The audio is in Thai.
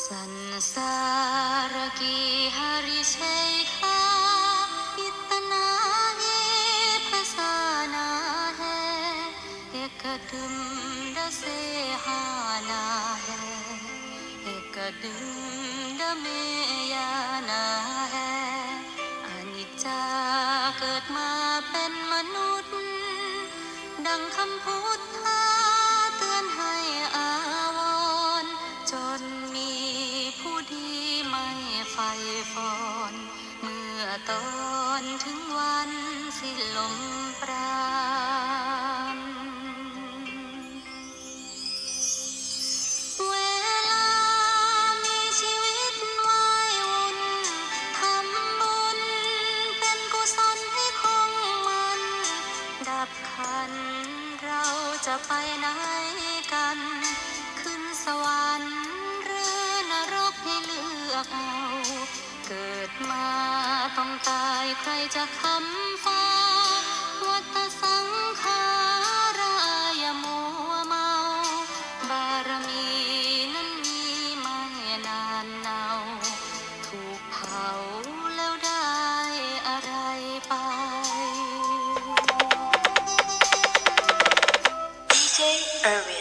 संसार की हरि शेखा इतना ये फसाना है एक दुंद से हाना है एक दुंद में आना है अनिचा เกิดมาเป็นมนุษย์ ดังคำพูดท่า ฟฟอนเมื่อตอนถึงวันสิ้นลมปราณเวลามีชีวิตวายวุ่นทำบุญเป็นกุศลให้คงมัน ดับขันเราจะไปไหนกัน ขึ้นสวรรค์หรือนรกให้เลือกเอา ดมาต้องตายใครจะคำฟ้า วัตสังขารายมัวเมา บารมีนั้นมีไม่นานเนา ถูกเผาแล้วได้อะไรไป DJ Irwin